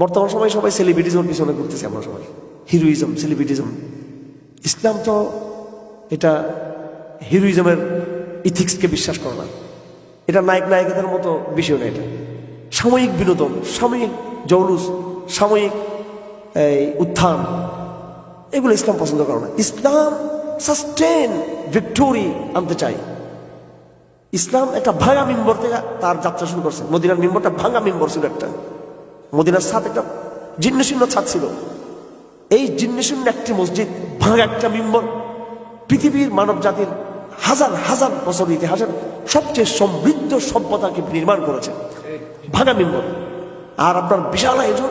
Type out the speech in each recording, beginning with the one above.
বর্তমান সময় সবাই সেলিব্রিটিজমের পিছনে ঘুরতেছে আমরা সবাই। হিরোইজম সেলিব্রিটিজম ইসলাম তো এটা হিরোইজমের ইথিক্সকে বিশ্বাস করে না। এটা নায়ক, নায়িকাদের মতো বিষয় না এটা। সাময়িক বিনোদন, সাময়িক জৌলুস, সাময়িক, এই, উত্থান, এগুলো ইসলাম পছন্দ করে না। ইসলাম সাস্টেন ভিক্টোরি আনতে চাই ইসলাম একটা ভাঙা মিম্বর থেকে তার যাত্রা শুরু করছে। মদিনার মিম্বরটা ভাঙা মিম্বর ছিল একটা। মদিনার ছাদ একটা জীর্ণশীর্ণ ছাদ ছিল। এই জীর্ণশীর্ণ একটি মসজিদ, ভাঙা একটা মিম্বর। পৃথিবীর মানব জাতির হাজার হাজার বছর ইতিহাসের সবচেয়ে সমৃদ্ধ সভ্যতাকে নির্মাণ করেছে। ভাঙা মিম্বর। আর আপনার বিশাল আয়োজন,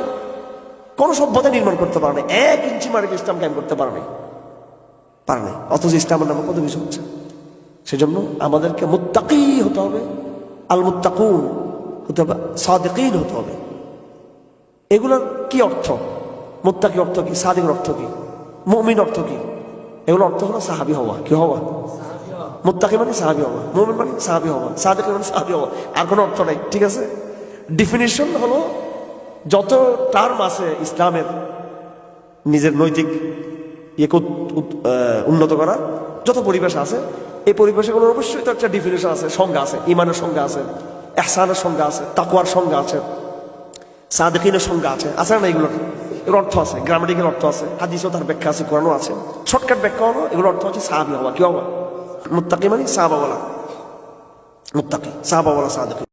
কোন সভ্যতা নির্মাণ করতে পারে না এক ইঞ্চি মার্কে ইসলাম কায়েম করতে পারে নাই। পারে নাই। অথচ ইসলামের নামে কত কিছু হচ্ছে। সেজন্য আমাদেরকে মুত্তাকি হতে হবে আল মুত্তাকুন হতে হবে, সাদেকিন হতে হবে। এগুলোর কি অর্থ? মুত্তাকি অর্থ কি? সাদিকের অর্থ কি? মমিন অর্থ কি? এগুলো অর্থ হলো সাহাবি হওয়া। কি হওয়া? মুত্তাকি মানে সাহাবি হওয়া। মুমিন মানে সাহাবি হওয়া। সাদিক মানে সাহাবি হওয়া। আর কোনো অর্থ নাই, ঠিক আছে? ডিফিনিশন হলো যত টার্ম আছে ইসলামের, নিজের নৈতিক ইয়েকে উন্নত করা, যত পরিবেশ আছে, এই পরিবেশগুলোর অবশ্যই তো একটা ডিফিনেশন আছে, সংজ্ঞা আছে। ইমানের সংজ্ঞা আছে, এহসানের সংজ্ঞা আছে তাকুয়ার সংজ্ঞা আছে। সাদেকিনের সংজ্ঞা আছে। আছে না এগুলোর? এর অর্থ আছে। গ্রামেটিকের অর্থ আছে। হাদিসও তার ব্যাখ্যা আছে, কোরআনও আছে। শর্টকাট ব্যাখ্যা হলো, এগুলোর অর্থ হচ্ছে সাহাবি হওয়া। কি হওয়া? মুত্তাকি মানে সাহাবাওয়ালা মুত্তাকি সাহাবাওয়ালা সাদেকি।